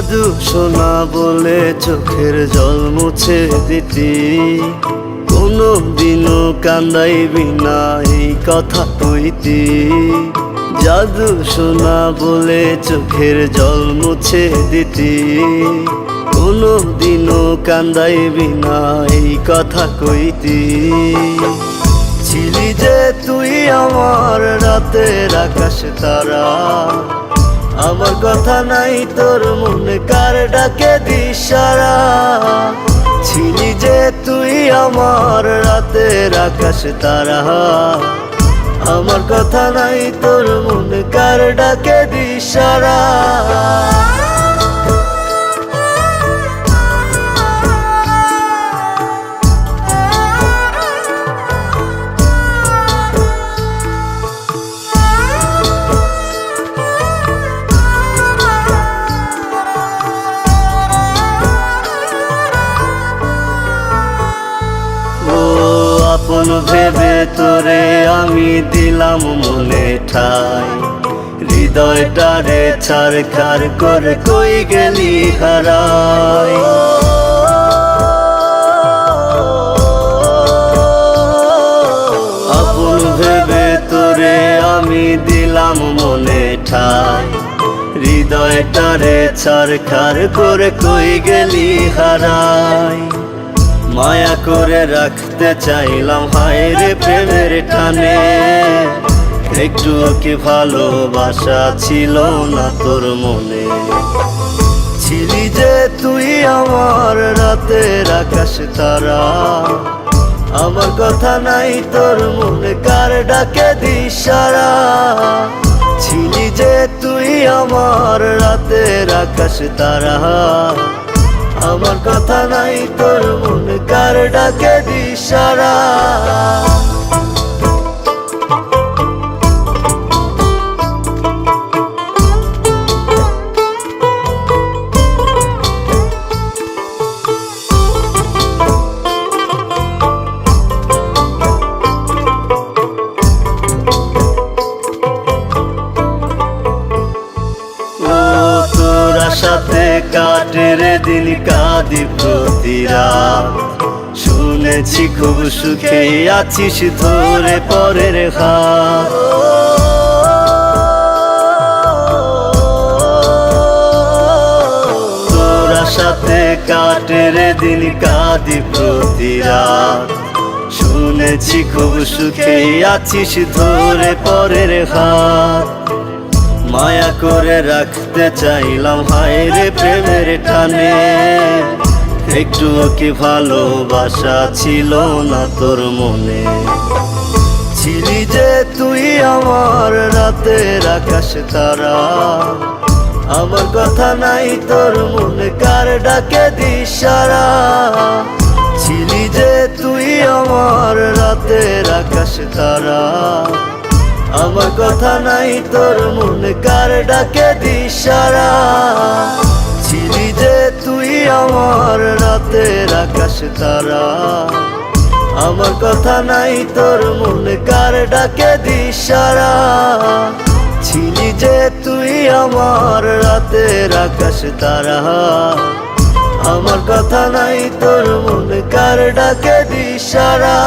জাদু সোনা বলে চোখের জল মুছে দিতি। কোনো দিনও কান্দাইবি না এই কথা কইতি। জাদু সোনা বলে চোখের জল মুছে দিতি। কোনো দিনও কান্দাইবি না এই কথা কইতি। ছিলি যে তুই আমার রাতের আকাশ তারা আমার কথা নাই তোর মনে, কার ডাকে দিশারা? ছিলি যে তুই আমার রাতের আকাশ তারা। আমার কথা নাই তোর মনে, কার ডাকে দিশারা? ভেবে তোরে আমি দিলাম মনে ঠাই। হৃদয়টারে ছাড় খার করে কই গেলি হারাই। আপন ভেবে তোরে আমি দিলাম মনে ঠাই। হৃদয়টারে ছাড় খার করে কই গেলি হারাই। মায়া করে রাখতে চাইলাম, হায় রে প্রেমের টানে একটু কি ভালোবাসা ছিল না তোর মনে? ছিলি যে তুই আমার রাতের আকাশ তারা। আমার কথা নাই তোর মনে, কার ডাকে দিশারা? ছিলি যে তুই আমার রাতের আকাশ তারা। আমার কথা নাই তোর কার ডাকে দিশারা। সাথে কাটে রে দিন কাঁদি প্রতিরা। শুনেছি খুব সুখে আছিস ধরে পরের হাত। তোরা সাথে কাটে রে দিন কাঁদি প্রতিরা। শুনেছি খুব সুখে আছিস ধরে পরের হাত। মায়া করে রাখতে চাইলাম, হায় রে প্রেমের টানে। একটু কি ভালোবাসা ছিল না তোর মনে? ছিলি যে তুই আমার রাতের আকাশ তারা। আমার কথা নাই তোর মনে, কার ডাকে দিশারা? ছিলি যে তুই আমার রাতের আকাশ তারা। আমার কথা নাই তোর মনে কার ডাকে দিশারা? ছিলি যে তুই আমার রাতের আকাশ তারা। আমার কথা নাই তোর মনে কার ডাকে দিশারা? ছিলি যে তুই আমার রাতের আকাশ তারা। আমার কথা নাই তোর মনে কার ডাকে দিশারা?